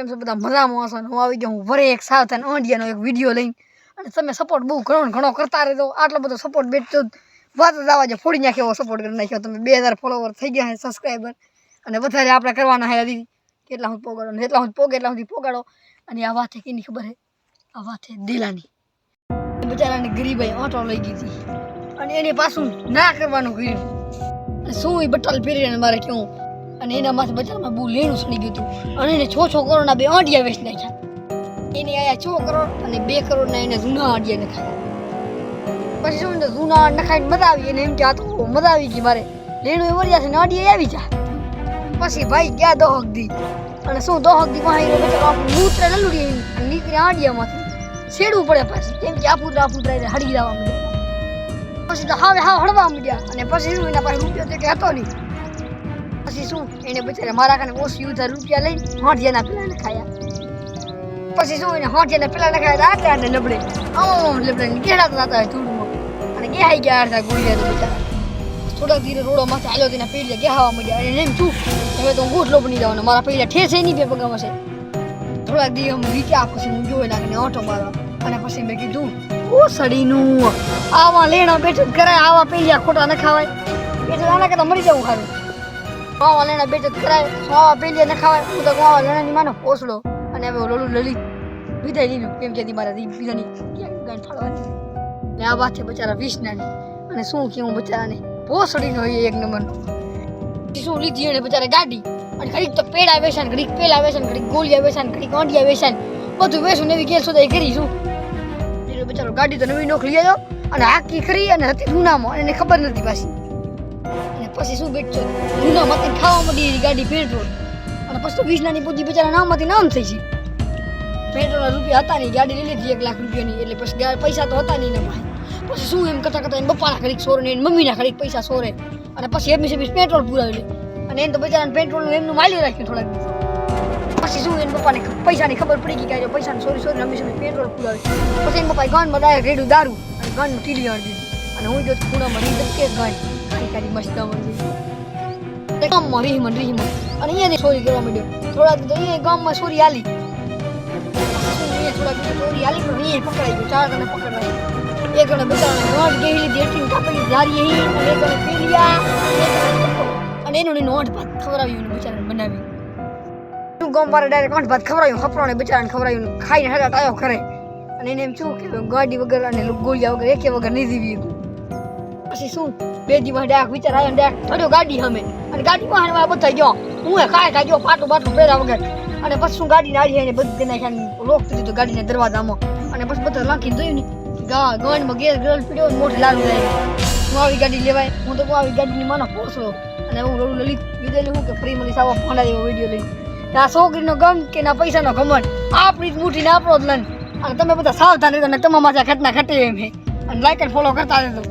કેમ છે બધા? મજામાં હશો હું આવી ગયો હું વરે એક સાવધાન ઓંડિયાનો એક વીડિયો લઈને. અને તમે સપોર્ટ બહુ ઘણો ઘણો કરતા રહેતો આટલો બધો સપોર્ટ બેઠતો વાત જ આવા જે ફોડી નાખ્યો, એવો સપોર્ટ કરી નાખ્યો. તમે બે હજાર ફોલોવર થઈ ગયા છે સબસ્ક્રાઈબર અને વધારે આપણે કરવાના હે દીદી કેટલા હું પોગાડો ને એટલા હું પોગે એટલા સુધી પોગાડો. અને આ વાત કેની ખબર હે? આ વાત છે દિલાની. બિચારાને ગરીબાઈ ઓટો લઈ ગઈ હતી. અને એને પાછું ના કરવાનું કર્યું. શું એ બટલ પહેરીને મારે કેવું અને એના માથે બજારમાં બહુ લેણું સડી ગયું હતું. અને એને છ છ કરોડના બે આંડિયા વેચી નાખ્યા. એને આયા છ કરોડ અને બે કરોડના એને જૂના આંડિયા નખાયા. પછી શું જૂના નખાઈને મજા આવી એને એમ કે આ મજા આવી ગઈ મારે. લેણું એ વળ્યા છે ને આંડિયા આવી જા. પછી ભાઈ ગયા દોહક દી. અને શું દોહક દી પાસે મૂત્ર લલુડી નીકળે આંડિયામાંથી છેડવું પડે પછી. કેમ કે આફૂતરા આફૂતરા હળી જવા માંડ્યા. પછી તો હાવે હાવ હળવા માંડ્યા. અને પછી એના પાસે રૂપિયો તે કહેતો હતો નહીં. પછી શું? એને બચારે, મારા કાને ઓછી ઉધાર રૂપિયા લઈ હોઠિયાના પેલા નખાયા ખાયા. પછી શું? એને હોઠિયાના પેલા નખાયા ખાયા આટલે લબડે. આમ લબડે ગેડાતા હોય ધૂળમાં. અને ગેહાઈ ગયા અડધા ગોળિયા તો બચારા. થોડાક ધીરે રોડો માથે હાલ્યો તેના પેડિયા ગેહાવા મળ્યા અને એમ છું હવે તો હું ગોઠલો બની જાઉં ને મારા પેડિયા ઠેસે નહીં બે પગામાં છે થોડાક દિવસ આમ વીક્યા, પછી હું જોઈ નાખીને ઓટો મારવા. અને પછી મેં કીધું, ઓ સડીનું, આવા લેણા બેઠક કરાય આવા પેલિયા ખોટા ન ખાવાય. એટલે આના કરતા મરી જવું ખારું આવા લેણા બેઠક કરાય આવા પેલી ને ખાવાય હું તો ખાવા લેણા ની માનો, ઓસડો. અને હવે લોલું લલી વિદાય લીધું કેમ કે મારા દી બીજાની ગાંઠ ફાળવાની ને આ વાત છે બચારા વિષ્ણાની. અને શું કેવું બચારાને? ભોસડી નો એક નંબર. શું લીધી એને બચારે ગાડી? અને ઘડીક તો પેડા વેચાણ ઘડીક પેલા વેચાણ ઘડીક ગોળિયા વેચાણ ઘડીક ઓંડિયા વેચાણ બધું વેસું એવી ગેલ સોદાઈ કરી શું? બિચારો ગાડી તો નવી નોખ લઈ આવ્યો અને આખી ખરી અને હતી જૂનામાં, એને ખબર નથી પાછી. અને પછી શું બેઠો? જૂનામાંથી ખાવા માંડી ગાડી પેટ્રોલ. અને પછી તો વીસનાની પૂજી બચારા નામમાંથી નામ થઈ છે પેટ્રોલના રૂપિયા હતા નહીં, ગાડી લઈ લીધી એક લાખ રૂપિયાની. એટલે પછી પૈસા તો હતા નહીં એના પછી શું એમ કરતા કરતા એના પપ્પાના ઘડીક સોરે ને મમ્મીના ઘડીક પૈસા સોરે. અને પછી એમની સેમી પેટ્રોલ પુરાવી લે. અને એને તો બિચારાને પેટ્રોલનું એમનું માલ્યું રાખ્યું થોડાક દિવસ. પછી શું એને પપ્પાને પૈસાની ખબર પડી ગઈ કે પૈસાની sorry sorry Rami sorry petrol પુરાવી પછી એને પપ્પાએ ગનમાં ડાયરેક્ટ રેડું દારૂ અને ગનનું ટીલી આણી દીધું. અને હું જો ખૂણામાં નહીં કે ગન કાંઈ મસ્ત મળી ગામમાં રીહમન રીહમન અને અહીંયાથી ચોરી કરવા માંડ્યો. થોડા દી તો અહીંયા ગામમાં ચોરી હાલી. થોડાક ચોરી હાલી, પણ અહીંયા પકડાઈ ગયો. ચાર જણા પકડાઈ એક જણે બચારાને નોટ ગઈ લીધી. એટલી કાપી ધારી હી, અને એક જણે પીલિયા અને એનું નોટ ભાત ખવડાવ્યું બચારાને બનાવી ગામ વાળા ડાયરેક્ટ નોટ ભાત ખવડાવ્યું હપરાને બચારાને ખવડાવ્યું ખાઈને હજાર આવ્યો ખરે અને એને એમ શું કે ગાડી વગર અને ગોળિયા વગર, એકે વગર નહીં જીવી પછી શું? બે દિવસ ડાયક વિચાર આવ્યો ડાયરેક્ટ ચડ્યો ગાડી સામે. અને ગાડીમાં હારવા બધા ગયો. હું એ કાંઈ કાંઈ ગયો પાટું પાટું પહેર્યા વગર. અને પછી શું ગાડી નાડી આવીને બધી નાખ્યા લોક દીધું ગાડીના દરવાજામાં. અને પછી બધા લાખી જોયું ને, ગા ગાડીમાં ગેસ ગરલ પીડ્યો મોટી લાલ જાય હું આવી ગાડી લેવાય, હું તો આવી ગાડીની માનો પોસડો અને હું રોડ લલિત વિદેલી હું કે ફ્રી મળી સાવ ફોના જેવો વીડિયો લઈ આ છોકરીનો ગમ કે ના પૈસાનો ઘમંડ? આપણી જ મુઠી ને આપણો જ લન અને તમે બધા સાવધાન રહેજો અને તમારા માથે ઘટના ઘટે એમ અને લાઈક એન્ડ ફોલો કરતા રહેજો.